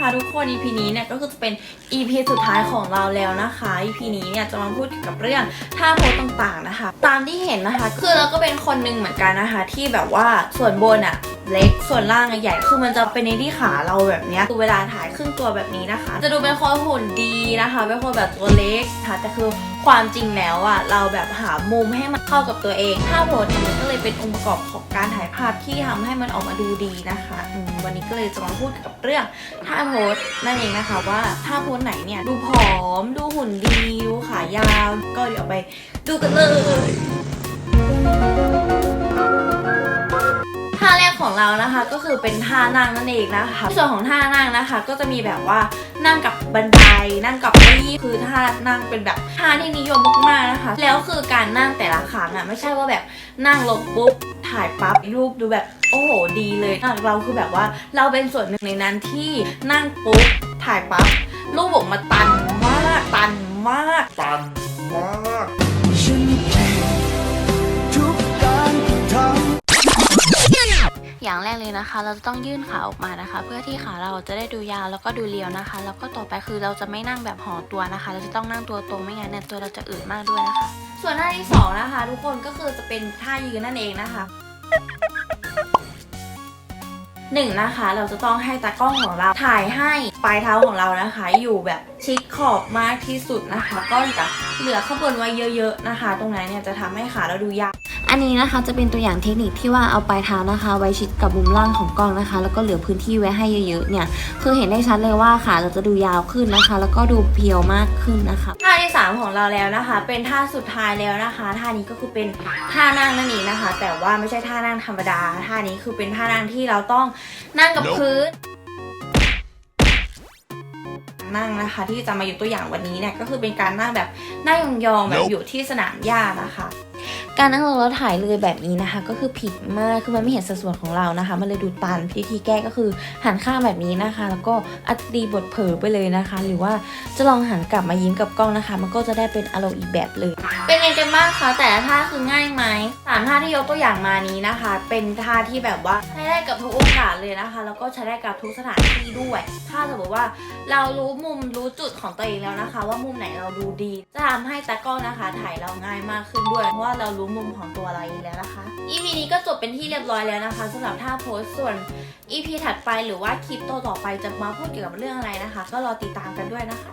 คะทุกคน EP นี้เนี่ยก็คือจะเป็น EP สุดท้ายของเราแล้วนะคะ EP นี้เนี่ยจะมาพูดกับเรื่องท่าโพสต่างๆนะคะ ตามที่เห็นนะคะ คือเราก็เป็นคนหนึ่งเหมือนกันนะคะ ที่แบบว่าส่วนบนอะ เล็กส่วนล่างใหญ่คือมันจะเป็นในที่ขาเราแบบนี้คือเวลาถ่ายครึ่งตัวแบบนี้นะคะ จะดูเป็นคนหุ่นดีนะคะเป็นคนแบบตัวเล็กค่ะแต่คือความจริงแล้วอะเราแบบหามุมให้มันเข้ากับตัวเองท่าโพสอันนี้ก็เลยเป็นองค์ประกอบของการถ่ายภาพที่ทำให้มันออกมาดูดีนะคะวันนี้ก็เลยจะมาพูดกับเรื่องท่าโพสนั่นเองนะคะว่าท่าโพสไหนเนี่ยดูผอม ดูหุ่นดีดูขายาว ก็เดี๋ยวไปดูกันเลย ของเรานะคะ ก็คือเป็นท่านั่งนั่นเองนะคะส่วนของท่านั่งนะคะ ก็จะมีแบบว่านั่งกับบันไดนั่งกับเก้าอี้คือท่านั่งเป็นแบบท่าที่นิยมมากๆนะคะ แล้วคือการนั่งแต่ละครั้งอะไม่ใช่ว่าแบบนั่งลงปุ๊บถ่ายปั๊บรูปดูแบบโอ้โหดีเลยเราคือแบบว่าเราเป็นส่วนหนึ่งในนั้นที่นั่งปุ๊บถ่ายปั๊บรูปออกมาตันมากตันมากตัน อย่างแรกเลยนะคะ เราจะต้องยื่นขาออกมานะคะ เพื่อที่ขาเราจะได้ดูยาวแล้วก็ดูเรียวนะคะ แล้วก็ต่อไปคือเราจะไม่นั่งแบบห่อตัวนะคะ เราจะต้องนั่งตัวตรงไม่งั้นเนี่ยตัวเราจะอืดมากด้วยนะคะ ส่วนท่าที่สองนะคะ ทุกคนก็คือจะเป็นท่ายืนนั่นเองนะคะหนึ่งนะคะเราจะต้องให้ตากล้องของเราถ่ายให้ปลายเท้าของเรานะคะ อยู่แบบชิดขอบมากที่สุดนะคะ ก็จะเหลือข้างบนไว้เยอะ ๆนะคะ ตรงนั้นเนี่ยจะทำให้ขาเราดูยาว อันนี้นะคะจะเป็นตัวอย่างเทคนิคที่ว่าเอาปลายเท้านะคะ ไว้ชิดกับมุมล่างของกล้องนะคะ แล้วก็เหลือพื้นที่ไว้ให้เยอะๆเนี่ยคือเห็นได้ชัดเลยว่าขาเราจะดูยาวขึ้นนะคะ แล้วก็ดูเพียวมากขึ้นนะคะท่าที่สามของเราแล้วนะคะ เป็นท่าสุดท้ายแล้วนะคะท่านี้ก็คือเป็นท่านั่งนั่นเองนะคะ แต่ว่าไม่ใช่ท่านั่งธรรมดาท่านี้คือเป็นท่านั่งที่เราต้องนั่งกับพื้นนั่งนะคะ ที่จะมาอยู่ตัวอย่างวันนี้เนี่ยก็คือเป็นการนั่งแบบนั่งยองๆแบบอยู่ที่สนามหญ้านะคะ การนั่งลงแล้วถ่ายเลยแบบนี้นะคะ ก็คือผิดมากคือมันไม่เห็นสัดส่วนของเรานะคะ มันเลยดูตันวิธีแก้ก็คือหันข้างแบบนี้นะคะ แล้วก็อัดดีบทเผลอไปเลยนะคะ หรือว่าจะลองหันกลับมายิ้มกับกล้องนะคะ มันก็จะได้เป็นอารมณ์อีกแบบเลย เป็นไงกันบ้างคะแต่ละท่าคือง่ายไหมสามท่าที่ยกตัวอย่างมานี้นะคะ เป็นท่าที่แบบว่าใช้ได้กับทุกโอกาสเลยนะคะ แล้วก็ใช้ได้กับทุกสถานที่ด้วยาสมมติว่าเรารู้มุมรู้จุดของตัวเองแล้วนะคะ ว่ามุมไหนเราดูดี จะทำให้ตากล้องนะคะ ถ่ายเราง่ายมากขึ้นด้วย เพราะว่าเรารู้มุมของตัวเราเองแล้วนะคะ EP นี้ก็จบเป็นที่เรียบร้อยแล้วนะคะสำหรับท่าโพสส่วน EP ถัดไปหรือว่าคลิปต่อๆไปจะมาพูดเกี่ยวกับเรื่องอะไรนะคะ ก็รอติดตามกันด้วยนะคะ